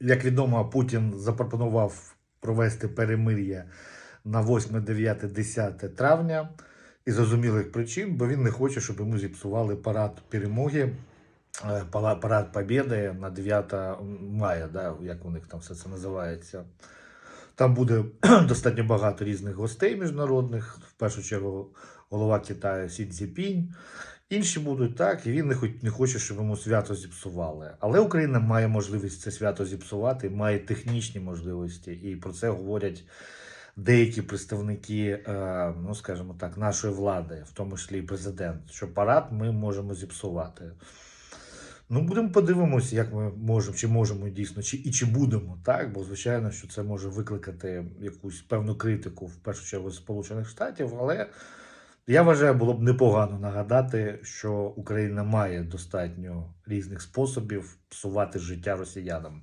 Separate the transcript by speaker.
Speaker 1: як відомо, Путін запропонував провести перемир'я на 8, 9, 10 травня із зрозумілих причин, бо він не хоче, щоб йому зіпсували парад перемоги, е, парад Побєди на 9 мая, да, як у них там все це називається. Там буде достатньо багато різних гостей міжнародних, в першу чергу голова Китаю Сі Цзіпінь. Інші будуть так, і він не, хоч, не хоче, щоб йому свято зіпсували. Але Україна має можливість це свято зіпсувати, має технічні можливості, і про це говорять деякі представники, е, ну скажімо так, нашої влади, в тому числі і президент, що парад ми можемо зіпсувати. Ну, будемо подивимося, як ми можемо, чи можемо дійсно, чи і чи будемо, так? Бо звичайно, що це може викликати якусь певну критику, в першу чергу, Сполучених Штатів, але я вважаю, було б непогано нагадати, що Україна має достатньо різних способів псувати життя росіянам.